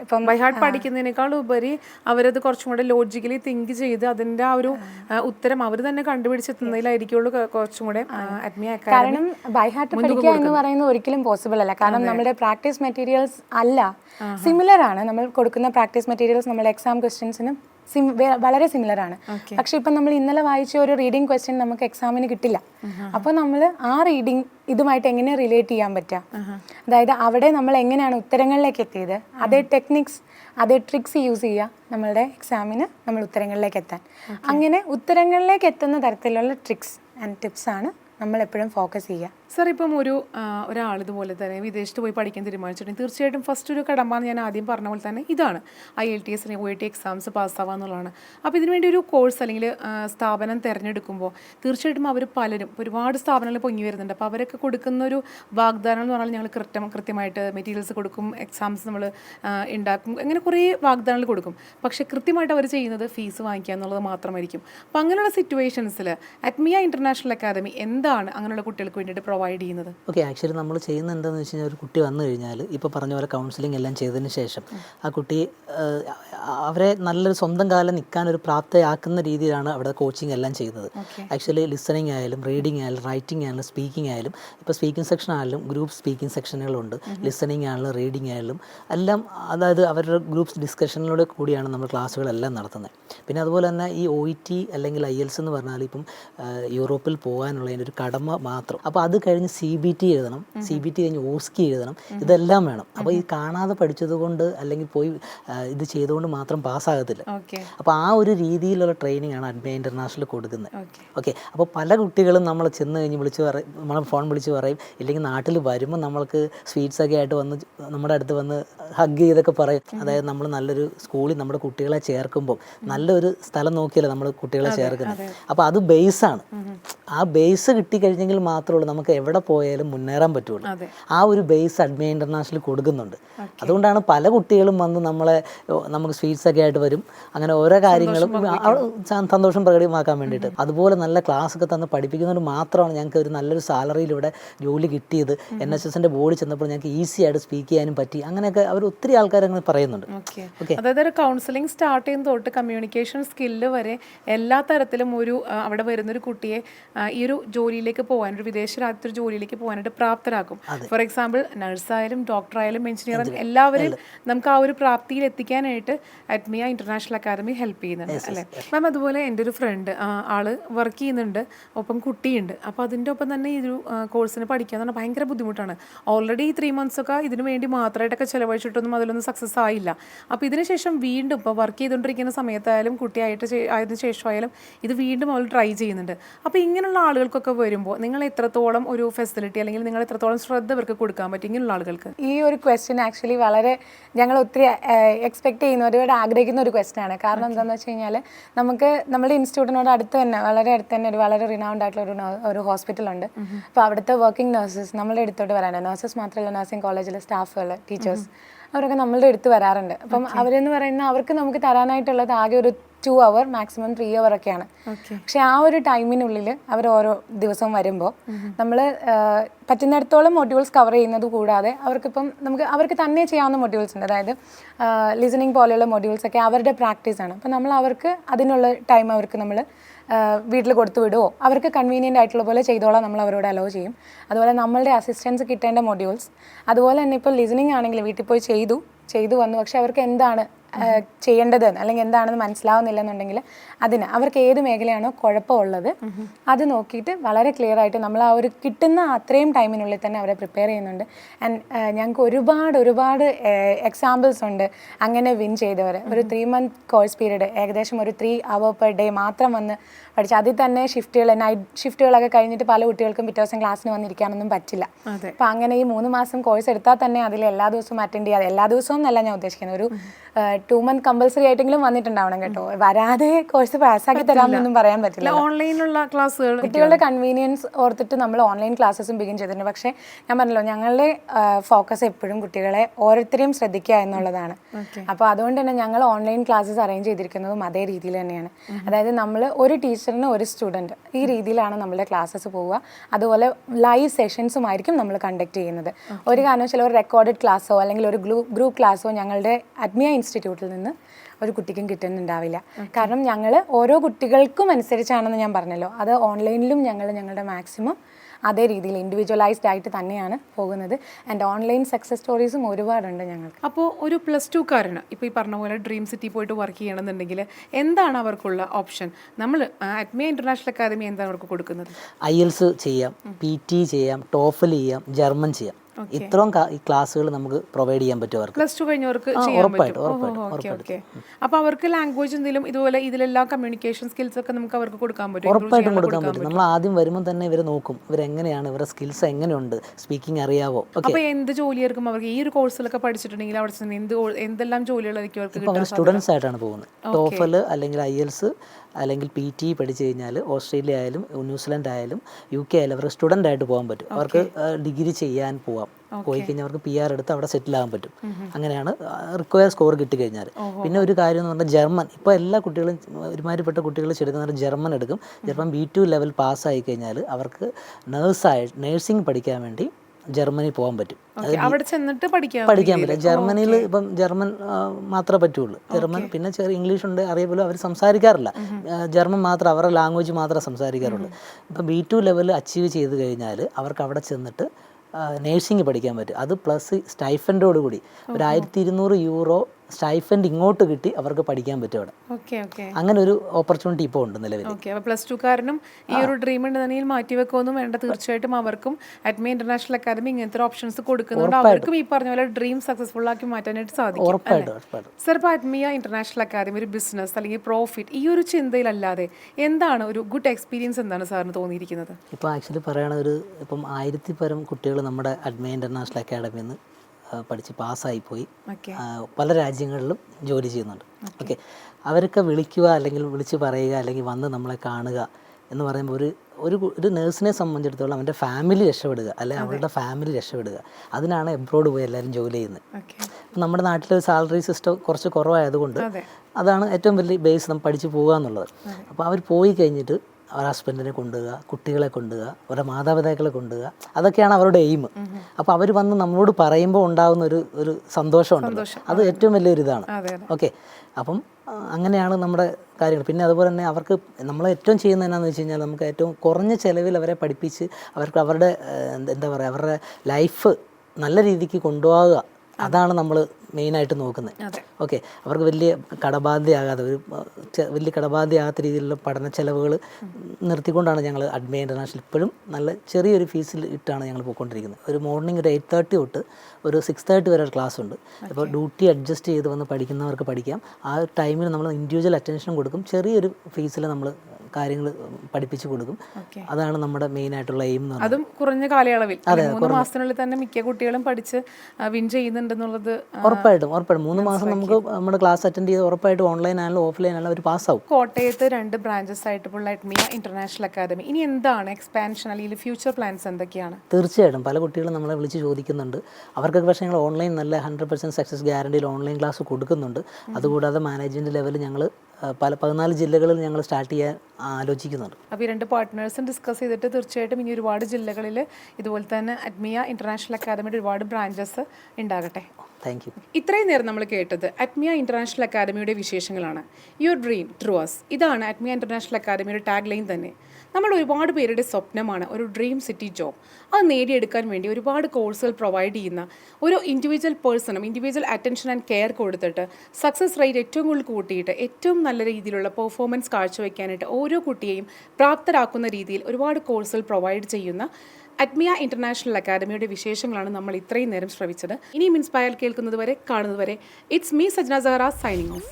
ഇപ്പം by heart പഠിക്കുന്നതിനേക്കാൾ ഉപരി അവരത് കുറച്ചും കൂടെ ലോജിക്കലി തിങ്ക് ചെയ്ത് അതിന്റെ ആ ഒരു ഉത്തരം അവർ തന്നെ കണ്ടുപിടിച്ചെത്തുന്നതിലായിരിക്കുള്ളൂ കുറച്ചും കൂടെ കാരണം ബൈ ഹാർട്ട് പഠിക്കുക എന്ന് പറയുന്നത് ഒരിക്കലും പോസിബിൾ അല്ല. കാരണം നമ്മുടെ പ്രാക്ടീസ് മെറ്റീരിയൽസ് അല്ല. സിമിലർ ആണ് നമ്മൾ കൊടുക്കുന്ന പ്രാക്ടീസ് മെറ്റീരിയൽസ് നമ്മുടെ എക്സാം ക്വസ്റ്റ്യൻസിനും വളരെ സിമിലർ ആണ്. പക്ഷെ ഇപ്പം നമ്മൾ ഇന്നലെ വായിച്ച ഒരു റീഡിംഗ് ക്വസ്റ്റ്യൻ നമുക്ക് എക്സാമിന് കിട്ടില്ല. അപ്പോൾ നമ്മൾ ആ റീഡിംഗ് ഇതുമായിട്ട് എങ്ങനെ റിലേറ്റ് ചെയ്യാൻ പറ്റുക അതായത് അവിടെ നമ്മൾ എങ്ങനെയാണ് ഉത്തരങ്ങളിലേക്ക് എത്തിയത്? അതേ ടെക്നിക്സ് അതേ ട്രിക്സ് യൂസ് ചെയ്യുക നമ്മളുടെ എക്സാമിന് നമ്മൾ ഉത്തരങ്ങളിലേക്ക് എത്താൻ. അങ്ങനെ ഉത്തരങ്ങളിലേക്ക് എത്തുന്ന തരത്തിലുള്ള ട്രിക്സ് ആൻഡ് ടിപ്സ് ആണ് നമ്മൾ എപ്പോഴും ഫോക്കസ് ചെയ്യുക. സർ ഇപ്പം ഒരു ഒരാൾ ഇതുപോലെ തന്നെ വിദേശത്ത് പോയി പഠിക്കാൻ തീരുമാനിച്ചിട്ടുണ്ടെങ്കിൽ തീർച്ചയായിട്ടും ഫസ്റ്റ് ഒരു കടമ്പ എന്ന് ഞാൻ ആദ്യം പറഞ്ഞ പോലെ തന്നെ ഇതാണ്. ഐ എൽ ടി എസ് അല്ലെങ്കിൽ ഒ ടി എക്സാംസ് പാസ്സാവുക എന്നുള്ളതാണ് അപ്പോൾ ഇതിനുവേണ്ടി ഒരു കോഴ്സ് അല്ലെങ്കിൽ സ്ഥാപനം തിരഞ്ഞെടുക്കുമ്പോൾ തീർച്ചയായിട്ടും അവർ പലരും ഒരുപാട് സ്ഥാപനങ്ങൾ പൊങ്ങി വരുന്നുണ്ട്. അപ്പോൾ അവരൊക്കെ കൊടുക്കുന്ന ഒരു വാഗ്ദാനം എന്ന് പറഞ്ഞാൽ ഞങ്ങൾ കൃത്യം കൃത്യമായിട്ട് മെറ്റീരിയൽസ് കൊടുക്കും എക്സാംസ് നമ്മൾ ഉണ്ടാക്കും അങ്ങനെ കുറേ വാഗ്ദാനങ്ങൾ കൊടുക്കും. പക്ഷേ കൃത്യമായിട്ട് അവർ ചെയ്യുന്നത് ഫീസ് വാങ്ങിക്കുക എന്നുള്ളത് മാത്രമായിരിക്കും. അപ്പോൾ അങ്ങനെയുള്ള സിറ്റുവേഷൻസിൽ അറ്റ്മിയ ഇന്റർനാഷണൽ അക്കാദമി എന്താണ് അങ്ങനെയുള്ള കുട്ടികൾക്ക് വേണ്ടിയിട്ട് പ്രൊവൈഡ് ചെയ്യുന്നത്? ഓക്കെ ആക്ച്വലി നമ്മൾ ചെയ്യുന്നത് എന്താണെന്ന് വെച്ച് കഴിഞ്ഞാൽ ഒരു കുട്ടി വന്നു കഴിഞ്ഞാൽ ഇപ്പോൾ പറഞ്ഞ പോലെ കൗൺസിലിംഗ് എല്ലാം ചെയ്തതിന് ശേഷം ആ കുട്ടി അവരെ നല്ലൊരു സ്വന്തം കാലം നിൽക്കാൻ ഒരു പ്രാപ്തയാക്കുന്ന രീതിയിലാണ് അവിടെ കോച്ചിങ് എല്ലാം ചെയ്യുന്നത്. ആക്ച്വലി ലിസണിങ് ആയാലും റീഡിങ് ആയാലും റൈറ്റിംഗ് ആയാലും സ്പീക്കിംഗ് ആയാലും ഇപ്പോൾ സ്പീക്കിംഗ് സെക്ഷൻ ആയാലും ഗ്രൂപ്പ് സ്പീക്കിംഗ് സെക്ഷനുകളുണ്ട് ലിസണിങ് ആയാലും റീഡിംഗ് ആയാലും എല്ലാം അതായത് അവരുടെ ഗ്രൂപ്പ് ഡിസ്കഷനിലൂടെ കൂടിയാണ് നമ്മൾ ക്ലാസ്സുകളെല്ലാം നടത്തുന്നത്. പിന്നെ അതുപോലെ തന്നെ ഈ ഒ ടി അല്ലെങ്കിൽ ഐ എൽസ് എന്ന് പറഞ്ഞാൽ ഇപ്പം യൂറോപ്പിൽ പോകാനുള്ളതിന്റെ ഒരു കടമ മാത്രം. അപ്പോൾ അത് കഴിഞ്ഞ് സി ബി ടി എഴുതണം. സി ബി ടി കഴിഞ്ഞ് ഓസ്കി എഴുതണം. ഇതെല്ലാം വേണം. അപ്പോൾ ഈ കാണാതെ പഠിച്ചത് കൊണ്ട് അല്ലെങ്കിൽ പോയി ഇത് ചെയ്തുകൊണ്ട് മാത്രം പാസ്സാകത്തില്ല. അപ്പോൾ ആ ഒരു രീതിയിലുള്ള ട്രെയിനിങ് ആണ് അഡ്മിയ ഇന്റർനാഷണൽ കൊടുക്കുന്നത്. ഓക്കെ. ഓക്കെ. അപ്പോൾ പല കുട്ടികളും നമ്മൾ ചെന്ന് കഴിഞ്ഞ് വിളിച്ച് പറയും നമ്മളെ ഫോൺ വിളിച്ച് പറയും ഇല്ലെങ്കിൽ നാട്ടിൽ വരുമ്പോൾ നമ്മൾക്ക് സ്വീറ്റ്സ് ഒക്കെ ആയിട്ട് വന്ന് നമ്മുടെ അടുത്ത് വന്ന് ഹഗ് ചെയ്തൊക്കെ പറയും. അതായത് നമ്മൾ നല്ലൊരു സ്കൂളിൽ നമ്മുടെ കുട്ടികളെ ചേർക്കുമ്പോൾ നല്ലൊരു സ്ഥലം നോക്കിയല്ലേ നമ്മൾ കുട്ടികളെ ചേർക്കുന്നത്. അപ്പോൾ അത് ബേസാണ് ആ ബേസ് കിട്ടിക്കഴിഞ്ഞെങ്കിൽ മാത്രമേ ഉള്ളൂ നമുക്ക് എവിടെ പോയാലും മുന്നേറാൻ പറ്റുള്ളൂ. ആ ഒരു ബേസ് അഡ്മി ഇന്റർനാഷണൽ കൊടുക്കുന്നുണ്ട്. അതുകൊണ്ടാണ് പല കുട്ടികളും വന്ന് നമ്മളെ നമുക്ക് സ്വീറ്റ്സ് ഒക്കെ ആയിട്ട് വരും. അങ്ങനെ ഓരോ കാര്യങ്ങളും സന്തോഷം പ്രകടമാക്കാൻ വേണ്ടിയിട്ട്. അതുപോലെ നല്ല ക്ലാസ് ഒക്കെ തന്ന് പഠിപ്പിക്കുന്നവർ മാത്രമാണ് ഞങ്ങൾക്ക് ഒരു നല്ലൊരു സാലറിയിൽ ഇവിടെ ജോലി കിട്ടിയത്. എൻ എസ് എസിന്റെ ബോർഡിൽ ചെന്നപ്പോൾ ഞങ്ങൾക്ക് ഈസി ആയിട്ട് സ്പീക്ക് ചെയ്യാനും പറ്റി. അങ്ങനെയൊക്കെ അവർ ഒത്തിരി ആൾക്കാർ അങ്ങനെ പറയുന്നുണ്ട്. അതായത് ഒരു കൗൺസിലിംഗ് സ്റ്റാർട്ട് ചെയ്യുന്ന തൊട്ട് കമ്മ്യൂണിക്കേഷൻ സ്കില്ല് വരെ എല്ലാ തരത്തിലും ഒരു അവിടെ വരുന്ന ഒരു കുട്ടിയെ ഈ ഒരു ജോലിയിലേക്ക് പോകാൻ ഒരു വിദേശ രാജ്യത്ത് ഒരു ജോലിയിലേക്ക് പോകാനായിട്ട് പ്രാപ്തരാക്കും. ഫോർ എക്സാമ്പിൾ നഴ്സായാലും ഡോക്ടറായാലും എഞ്ചിനീയർ. എല്ലാവരും നമുക്ക് ആ ഒരു പ്രാപ്തിയിൽ എത്തിക്കാനായിട്ട് അഡ്മിയ ഇന്റർനാഷണൽ അക്കാദമി ഹെൽപ്പ് ചെയ്യുന്നുണ്ട് അല്ലേ? മാം അതുപോലെ എന്റെ ഒരു ഫ്രണ്ട് ആൾ വർക്ക് ചെയ്യുന്നുണ്ട് ഒപ്പം കുട്ടിയുണ്ട്. അപ്പോൾ അതിന്റെ ഒപ്പം തന്നെ ഈ ഒരു കോഴ്സിന് പഠിക്കുക എന്ന് പറഞ്ഞാൽ ഭയങ്കര ബുദ്ധിമുട്ടാണ്. ഓൾറെഡി ഈ ത്രീ മന്ത്സ് ഒക്കെ ഇതിനു വേണ്ടി മാത്രമായിട്ടൊക്കെ ചിലവഴിച്ചിട്ടൊന്നും അതിലൊന്നും സക്സസ് ആയില്ല. അപ്പോൾ ഇതിന് ശേഷം വീണ്ടും ഇപ്പോൾ വർക്ക് ചെയ്തുകൊണ്ടിരിക്കുന്ന സമയത്തായാലും കുട്ടിയായിട്ട് ആയതിനു ശേഷമായാലും ഇത് വീണ്ടും അവൾ ട്രൈ ചെയ്യുന്നുണ്ട്. അപ്പോൾ ഇങ്ങനെയുള്ള ആളുകൾക്കൊക്കെ വരുമ്പോൾ നിങ്ങൾ എത്രത്തോളം ഒരു ഫെസിലിറ്റി അല്ലെങ്കിൽ നിങ്ങൾ എത്രത്തോളം ശ്രദ്ധ ഇവർക്ക് കൊടുക്കാൻ പറ്റും ഇങ്ങനെയുള്ള ആളുകൾക്ക്? ഈ ഒരു ക്വസ്റ്റ്യൻ ആക്ച്വലി വളരെ ഞങ്ങൾ ഒത്തിരി എക്സ്പെക്ട് ചെയ്യുന്ന ഒരുപാട് ആഗ്രഹിക്കുന്ന ഒരു ക്വസ്റ്റ്യൻ ആണ്. കാരണം എന്താണെന്ന് വെച്ച് കഴിഞ്ഞാൽ നമുക്ക് നമ്മുടെ ഇൻസ്റ്റിറ്റ്യൂട്ടിനോട് അടുത്ത് തന്നെ വളരെ അടുത്ത് തന്നെ ഒരു വളരെ റിനൗണ്ട് ആയിട്ടുള്ള ഒരു ഹോസ്പിറ്റൽ ഒരു ഹോസ്പിറ്റലുണ്ട് അപ്പോൾ അവിടുത്തെ വർക്കിംഗ് നഴ്സസ് നമ്മളുടെ അടുത്തോട്ട് വരാനുണ്ട് നഴ്സസ് മാത്രമല്ല നഴ്സിംഗ് കോളേജിലെ സ്റ്റാഫുകൾ ടീച്ചേഴ്സ് അവരൊക്കെ നമ്മളുടെ അടുത്ത് വരാറുണ്ട്. അപ്പം അവരെന്ന് പറയുന്ന അവർക്ക് നമുക്ക് തരാനായിട്ടുള്ളത് ആകെ ഒരു two hour maximum three hour ഒക്കെയാണ്. പക്ഷെ ആ ഒരു ടൈമിനുള്ളിൽ അവർ ഓരോ ദിവസവും വരുമ്പോൾ നമ്മൾ പറ്റുന്നിടത്തോളം മൊഡ്യൂൾസ് കവർ ചെയ്യുന്നത് കൂടാതെ അവർക്കിപ്പം നമുക്ക് അവർക്ക് തന്നെ ചെയ്യാവുന്ന മൊഡ്യൂൾസ് ഉണ്ട്. അതായത് ലിസണിങ് പോലെയുള്ള മൊഡ്യൂൾസ് ഒക്കെ അവരുടെ പ്രാക്ടീസാണ് അപ്പം നമ്മൾ അവർക്ക് അതിനുള്ള ടൈം അവർക്ക് നമ്മൾ വീട്ടിൽ കൊടുത്തു വിടുവോ? അവർക്ക് കൺവീനിയന്റ് ആയിട്ടുള്ള പോലെ ചെയ്തോളാം നമ്മൾ അവരോട് അലോ ചെയ്യും. അതുപോലെ നമ്മളുടെ അസിസ്റ്റൻസ് കിട്ടേണ്ട മൊഡ്യൂൾസ് അതുപോലെ തന്നെ ഇപ്പോൾ ലിസണിങ് ആണെങ്കിൽ വീട്ടിൽ പോയി ചെയ്തു ചെയ്തു വന്നു. പക്ഷെ അവർക്ക് എന്താണ് ചെയ്യേണ്ടത് അല്ലെങ്കിൽ എന്താണെന്ന് മനസ്സിലാവുന്നില്ല എന്നുണ്ടെങ്കിൽ അതിന് അവർക്ക് ഏത് മേഖലയാണോ കുഴപ്പമുള്ളത് അത് നോക്കിയിട്ട് വളരെ ക്ലിയർ ആയിട്ട് നമ്മൾ ആ ഒരു കിട്ടുന്ന അത്രയും ടൈമിനുള്ളിൽ തന്നെ അവരെ പ്രിപ്പയർ ചെയ്യുന്നുണ്ട്. ആൻഡ് ഞങ്ങൾക്ക് ഒരുപാട് ഒരുപാട് എക്സാമ്പിൾസ് ഉണ്ട് അങ്ങനെ വിൻ ചെയ്തവർ. ഒരു ത്രീ മന്ത് കോഴ്സ് പീരീഡ് ഏകദേശം ഒരു ത്രീ അവർ പെർ ഡേ മാത്രം വന്ന് പഠിച്ചു അതിൽ തന്നെ ഷിഫ്റ്റുകൾ നൈറ്റ് ഷിഫ്റ്റുകളൊക്കെ കഴിഞ്ഞിട്ട് പല കുട്ടികൾക്കും പിറ്റേ ദിവസം ക്ലാസ്സിന് വന്നിരിക്കാനൊന്നും പറ്റില്ല. അപ്പം അങ്ങനെ ഈ മൂന്ന് മാസം കോഴ്സ് എടുത്താൽ തന്നെ അതിൽ എല്ലാ ദിവസവും അറ്റൻഡ് ചെയ്യാതെ എല്ലാ ദിവസവും എന്നല്ല ഞാൻ ഉദ്ദേശിക്കുന്നത്. ഒരു ടു മന്ത് കമ്പൽസറി ആയിട്ടെങ്കിലും വന്നിട്ടുണ്ടാവണം കേട്ടോ. വരാതെ കോഴ്സ് പാസ്സാക്കി തരാമെന്നൊന്നും പറയാൻ പറ്റില്ല. ഓൺലൈനിലുള്ള ക്ലാസ്സുകൾ കുട്ടികളുടെ കൺവീനിയൻസ് ഓർത്തിട്ട് നമ്മൾ ഓൺലൈൻ ക്ലാസ്സസും ബിഗിൻ ചെയ്തിട്ടുണ്ട്. പക്ഷേ ഞാൻ പറഞ്ഞല്ലോ ഞങ്ങളുടെ ഫോക്കസ് എപ്പോഴും കുട്ടികളെ ഓരോരുത്തരെയും ശ്രദ്ധിക്കുക എന്നുള്ളതാണ്. അപ്പോൾ അതുകൊണ്ട് തന്നെ ഞങ്ങൾ ഓൺലൈൻ ക്ലാസ്സസ് അറേഞ്ച് ചെയ്തിരിക്കുന്നതും അതേ രീതിയിൽ തന്നെയാണ്. അതായത് നമ്മൾ ഒരു ടീച്ചറിന് ഒരു സ്റ്റുഡന്റ് ഈ രീതിയിലാണ് നമ്മുടെ ക്ലാസ്സസ് പോവുക. അതുപോലെ ലൈവ് സെഷൻസും ആയിരിക്കും നമ്മൾ കണ്ടക്ട് ചെയ്യുന്നത്. ഒരു കാരണവശാലും ഒരു റെക്കോർഡഡ് ക്ലാസ്സോ അല്ലെങ്കിൽ ഒരു ഗ്രൂപ്പ് ക്ലാസ്സോ ഞങ്ങളുടെ അഡ്മിയ ഇൻസ്റ്റിറ്റ്യൂട്ടിൽ നിന്ന് ഒരു കുട്ടിക്കും കിട്ടുന്നുണ്ടാവില്ല. കാരണം ഞങ്ങൾ ഓരോ കുട്ടികൾക്കും അനുസരിച്ചാണെന്ന് ഞാൻ പറഞ്ഞല്ലോ. അത് ഓൺലൈനിലും ഞങ്ങൾ ഞങ്ങളുടെ മാക്സിമം അതേ രീതിയിൽ ഇൻഡിവിജ്വലൈസ്ഡ് ആയിട്ട് തന്നെയാണ് പോകുന്നത്. ആൻഡ് ഓൺലൈൻ സക്സസ് സ്റ്റോറീസും ഒരുപാടുണ്ട് ഞങ്ങൾക്ക്. അപ്പോൾ ഒരു പ്ലസ് ടു കാരന് ഇപ്പോൾ ഈ പറഞ്ഞ പോലെ ഡ്രീം സിറ്റി പോയിട്ട് വർക്ക് ചെയ്യണമെന്നുണ്ടെങ്കിൽ എന്താണ് അവർക്കുള്ള ഓപ്ഷൻ നമ്മൾ അറ്റ്മിയ ഇന്റർനാഷണൽ അക്കാദമി എന്താണ് അവർക്ക് കൊടുക്കുന്നത്? ഐ എൽസ് ചെയ്യാം പി ടി ചെയ്യാം ടോഫൽ ചെയ്യാം ജർമ്മൻ ചെയ്യാം. ഇത്രയും ക്ലാസ്സുകൾ നമുക്ക് പ്രൊവൈഡ് ചെയ്യാൻ പറ്റും അവർക്ക്. പ്ലസ് ടു കഴിഞ്ഞവർക്ക് അപ്പൊ ഉറപ്പായിട്ടും, ഉറപ്പായിട്ടും, അപ്പോൾ അവർക്ക് ലാംഗ്വേജ് എന്തെങ്കിലും ഇതുപോലെ ഇതിലെല്ലാം കമ്മ്യൂണിക്കേഷൻ സ്കിൽസ് ഒക്കെ നമുക്ക് അവർക്ക് കൊടുക്കാൻ പറ്റും ഉറപ്പായിട്ടും കൊടുക്കാൻ പറ്റും. നമ്മൾ ആദ്യം വരുമ്പോൾ തന്നെ ഇവർ നോക്കും. ഇവരെങ്ങനെയാണ് ഇവരുടെ സ്കിൽസ് എങ്ങനെയുണ്ട് സ്പീക്കിംഗ് അറിയാവോ? അപ്പൊ അപ്പോൾ എന്ത് ജോലിയായിരിക്കും അവർക്ക്? ഈ ഒരു കോഴ്സിലൊക്കെ പഠിച്ചിട്ടുണ്ടെങ്കിൽ അവിടെ ചെന്ന് എന്ത് എന്തെല്ലാം ജോലികളായിരിക്കും അവർക്ക് അവർ സ്റ്റുഡൻസ് ആയിട്ടാണ് പോകുന്നത്. ടോഫൽ അല്ലെങ്കിൽ ഐ എൽസ് അല്ലെങ്കിൽ പി ടി പഠിച്ചു കഴിഞ്ഞാൽ ഓസ്ട്രേലിയ ആയാലും ന്യൂസിലൻഡ് ആയാലും യു കെ ആയാലും അവർക്ക് സ്റ്റുഡന്റ് ആയിട്ട് പോകാൻ പറ്റും. അവർക്ക് ഡിഗ്രി ചെയ്യാൻ പോവാം. പോയി കഴിഞ്ഞാൽ അവർക്ക് പി ആർ എടുത്ത് അവിടെ സെറ്റിൽ ആകാൻ പറ്റും. അങ്ങനെയാണ് റിക്വയർ സ്കോർ കിട്ടിക്കഴിഞ്ഞാൽ. പിന്നെ ഒരു കാര്യം എന്ന് പറഞ്ഞാൽ ജർമ്മൻ ഇപ്പോൾ എല്ലാ കുട്ടികളും ഒരുമാതിരിപ്പെട്ട കുട്ടികൾ ചെടുക്കുന്ന ജർമ്മൻ എടുക്കും. ജർമ്മൻ ബി ടു ലെവൽ പാസ്സായി കഴിഞ്ഞാൽ അവർക്ക് നേഴ്സായി നേഴ്സിംഗ് പഠിക്കാൻ വേണ്ടി ജർമ്മനി പോകാൻ പറ്റും. അവിടെ ചെന്നിട്ട് പഠിക്കാൻ പഠിക്കാൻ പറ്റില്ല ജർമ്മനിയിൽ ഇപ്പം ജർമ്മൻ മാത്രമേ പറ്റുള്ളൂ. ജർമ്മൻ പിന്നെ ചെറിയ ഇംഗ്ലീഷ് ഉണ്ട് അറിയപ്പോലും അവർ സംസാരിക്കാറില്ല. ജർമ്മൻ മാത്രം അവരുടെ ലാംഗ്വേജ് മാത്രമേ സംസാരിക്കാറുള്ളൂ. ഇപ്പം ബി ടു ലെവൽ അച്ചീവ് ചെയ്ത് കഴിഞ്ഞാൽ അവർക്ക് അവിടെ ചെന്നിട്ട് നേഴ്സിംഗ് പഠിക്കാൻ പറ്റും. അത് പ്ലസ് സ്റ്റൈഫൻഡോട് കൂടി. ഒരു ആയിരത്തി ഇരുന്നൂറ് യൂറോ സ്റ്റൈഫൻഡ് ഇങ്ങോട്ട് കിട്ടി അവർക്ക് പഠിക്കാൻ പറ്റും അവിടെ അങ്ങനെ ഒരു ഓപ്പർച്യൂണിറ്റി ഇപ്പോൾ ഉണ്ട് നിലവിൽ പ്ലസ് ടു കാരനും ഈ ഒരു ഡ്രീം നിലയിൽ മാറ്റി വെക്കൊന്നും വേണ്ട. തീർച്ചയായിട്ടും അവർക്കും അറ്റ്മി ഇന്റർനാഷണൽ അക്കാദമി ഇങ്ങനത്തെ ഓപ്ഷൻസ് കൊടുക്കുന്നുണ്ട്. അവർക്കും ഈ പറഞ്ഞ പോലെ ഡ്രീം സക്സസ്ഫുൾ ആക്കി മാറ്റാനായിട്ട് സാധിക്കും സർ ഇപ്പോൾ അറ്റ്മിയ ഇന്റർനാഷണൽ അക്കാദമി ഒരു ബിസിനസ് അല്ലെങ്കിൽ പ്രോഫിറ്റ് ഈ ഒരു ചിന്തയിലല്ലാതെ എന്താണ് ഒരു ഗുഡ് എക്സ്പീരിയൻസ് എന്താണ് സാറിന് തോന്നിയിരിക്കുന്നത്? ഇപ്പോൾ ആക്ച്വലി പറയുകയാണെ ഒരു ഇപ്പം ആയിരത്തി പരം കുട്ടികൾ നമ്മുടെ അഡ്മി ഇന്റർനാഷണൽ അക്കാഡമിയിൽ നിന്ന് പഠിച്ച് പാസ്സായി പോയി പല രാജ്യങ്ങളിലും ജോലി ചെയ്യുന്നുണ്ട്. ഓക്കെ. അവരൊക്കെ വിളിക്കുക അല്ലെങ്കിൽ വിളിച്ച് പറയുക അല്ലെങ്കിൽ വന്ന് നമ്മളെ കാണുക എന്ന് പറയുമ്പോൾ ഒരു ഒരു ഒരു നേഴ്സിനെ സംബന്ധിച്ചിടത്തോളം അവന്റെ ഫാമിലി രക്ഷപ്പെടുക അല്ലെങ്കിൽ അവളുടെ ഫാമിലി രക്ഷപ്പെടുക. അതിനാണ് എബ്രോഡ് പോയി എല്ലാവരും ജോലി ചെയ്യുന്നത്. നമ്മുടെ നാട്ടിലെ സാലറി സിസ്റ്റം കുറച്ച് കുറവായതുകൊണ്ട് അതാണ് ഏറ്റവും വലിയ ബേസ് നമ്മൾ പഠിച്ചു പോകുക എന്നുള്ളത്. അപ്പോൾ അവർ പോയി കഴിഞ്ഞിട്ട് അവരുടെ ഹസ്ബൻഡിനെ കൊണ്ടുപോവുക കുട്ടികളെ കൊണ്ടുപോവുക അവരുടെ മാതാപിതാക്കളെ കൊണ്ടുപോവുക അതൊക്കെയാണ് അവരുടെ എയിം അപ്പോൾ അവർ വന്ന് നമ്മളോട് പറയുമ്പോൾ ഉണ്ടാകുന്ന ഒരു ഒരു സന്തോഷമുണ്ട് അത് ഏറ്റവും വലിയൊരു ഇതാണ്. ഓക്കെ അപ്പം അങ്ങനെയാണ് നമ്മുടെ കാര്യങ്ങൾ. പിന്നെ അതുപോലെ തന്നെ അവർക്ക് നമ്മൾ ഏറ്റവും ചെയ്യുന്നത് എന്നാന്ന് വെച്ച് കഴിഞ്ഞാൽ നമുക്ക് ഏറ്റവും കുറഞ്ഞ ചിലവിൽ അവരെ പഠിപ്പിച്ച് അവർക്ക് അവരുടെ എന്താ- എന്താ പറയുക അവരുടെ ലൈഫ് നല്ല രീതിക്ക് കൊണ്ടുപോകുക അതാണ് നമ്മൾ മെയിനായിട്ട് നോക്കുന്നത് ഓക്കെ. അവർക്ക് വലിയ കടബാധ്യയാകാതെ ഒരു വലിയ കടബാധ്യയാകാത്ത രീതിയിലുള്ള പഠന ചെലവുകൾ നിർത്തിക്കൊണ്ടാണ് ഞങ്ങൾ അഡ്മി ഇന്റർനാഷണൽ ഇപ്പോഴും നല്ല ചെറിയൊരു ഫീസിൽ ഇട്ടാണ് ഞങ്ങൾ പോയിക്കൊണ്ടിരിക്കുന്നത്. ഒരു മോർണിംഗ് ഒരു എയ്റ്റ് തേർട്ടി തൊട്ട് ഒരു സിക്സ് തേർട്ടി വരെ ക്ലാസ് ഉണ്ട്. അപ്പോൾ ഡ്യൂട്ടി അഡ്ജസ്റ്റ് ചെയ്ത് വന്ന് പഠിക്കുന്നവർക്ക് പഠിക്കാം. ആ ടൈമിൽ നമ്മൾ ഇൻഡിവിജ്വൽ അറ്റൻഷൻ കൊടുക്കും. ചെറിയൊരു ഫീസിൽ നമ്മൾ കാര്യങ്ങൾ പഠിപ്പിച്ചു കൊടുക്കും. അതാണ് നമ്മുടെ മെയിൻ ആയിട്ടുള്ള എയിം അതും കുറഞ്ഞ കാലയളവിൽ. മൂന്ന് മാസത്തിനുള്ളിൽ തന്നെ മിക്ക കുട്ടികളും പഠിച്ച് വിൻ ചെയ്യുന്നുണ്ടെന്നുള്ളത് ഉറപ്പായിട്ടും ഉറപ്പായിട്ടും. മൂന്ന് മാസം നമുക്ക് നമ്മുടെ ക്ലാസ് അറ്റൻഡ് ചെയ്ത് ഉറപ്പായിട്ടും ഓൺലൈൻ ആയാലും ഓഫ്ലൈൻ ആയാലും അവർ പാസ്സാവും കോട്ടയത്ത് രണ്ട് ബ്രാഞ്ചസ് ആയിട്ടുള്ള അഡ്മിയ ഇന്റർനാഷണൽ അക്കാദമി ഇനി എന്താണ് എക്സ്പാൻഷൻ അല്ലെങ്കിൽ ഫ്യൂച്ചർ പ്ലാൻസ് എന്തൊക്കെയാണ്? തീർച്ചയായിട്ടും. പല കുട്ടികളും നമ്മളെ വിളിച്ച് ചോദിക്കുന്നുണ്ട്. അവർക്കൊക്കെ പക്ഷേ ഞങ്ങൾ ഓൺലൈൻ നല്ല ഹൺഡ്രഡ് പെർസെന്റ് സക്സസ് ഗ്യാരണ്ടിയിൽ ഓൺലൈൻ ക്ലാസ് കൊടുക്കുന്നുണ്ട്. അതുകൂടാതെ മാനേജ്മെന്റ് ലെവലിൽ ഞങ്ങൾ പല പതിനാല് ജില്ലകളിൽ ഞങ്ങൾ സ്റ്റാർട്ട് ചെയ്യാൻ ആലോചിക്കുന്നുണ്ട്. അപ്പോൾ ഈ രണ്ട് പാർട്ട്നേഴ്സും ഡിസ്കസ് ചെയ്തിട്ട് തീർച്ചയായിട്ടും ഇനി ഒരുപാട് ജില്ലകളിൽ ഇതുപോലെ തന്നെ അഡ്മിയ ഇന്റർനാഷണൽ അക്കാദമിയുടെ ഒരുപാട് ബ്രാഞ്ചസ് ഉണ്ടാകട്ടെ. താങ്ക് യു ഇത്രയും നേരം നമ്മൾ കേട്ടത് അറ്റ്മിയ ഇന്റർനാഷണൽ അക്കാദമിയുടെ വിശേഷങ്ങളാണ്. യുവർ ഡ്രീം ട്രുവസ് ഇതാണ് അറ്റ്മിയ ഇന്റർനാഷണൽ അക്കാദമിയുടെ ടാഗ് ലൈൻ തന്നെ. നമ്മൾ ഒരുപാട് പേരുടെ സ്വപ്നമാണ് ഒരു ഡ്രീം സിറ്റി ജോബ് അത് നേടിയെടുക്കാൻ വേണ്ടി ഒരുപാട് കോഴ്സുകൾ പ്രൊവൈഡ് ചെയ്യുന്ന ഒരു ഇൻഡിവിജ്വൽ പേഴ്സണും ഇൻഡിവിജ്വൽ അറ്റൻഷൻ ആൻഡ് കെയർ കൊടുത്തിട്ട് സക്സസ് റേറ്റ് ഏറ്റവും കൂടുതൽ കൂട്ടിയിട്ട് ഏറ്റവും നല്ല രീതിയിലുള്ള പെർഫോമൻസ് കാഴ്ചവെക്കാനായിട്ട് ഓരോ കുട്ടിയെയും പ്രാപ്തരാക്കുന്ന രീതിയിൽ ഒരുപാട് കോഴ്സുകൾ പ്രൊവൈഡ് ചെയ്യുന്ന അഡ്മിയ ഇന്റർനാഷണൽ അക്കാദമിയുടെ വിശേഷങ്ങളാണ് നമ്മൾ ഇത്രയും നേരം ശ്രമിച്ചത് ഇനിയും ഇൻസ്പയർ കേൾക്കുന്നതുവരെ കാണുന്നതുവരെ it's me Sajna signing off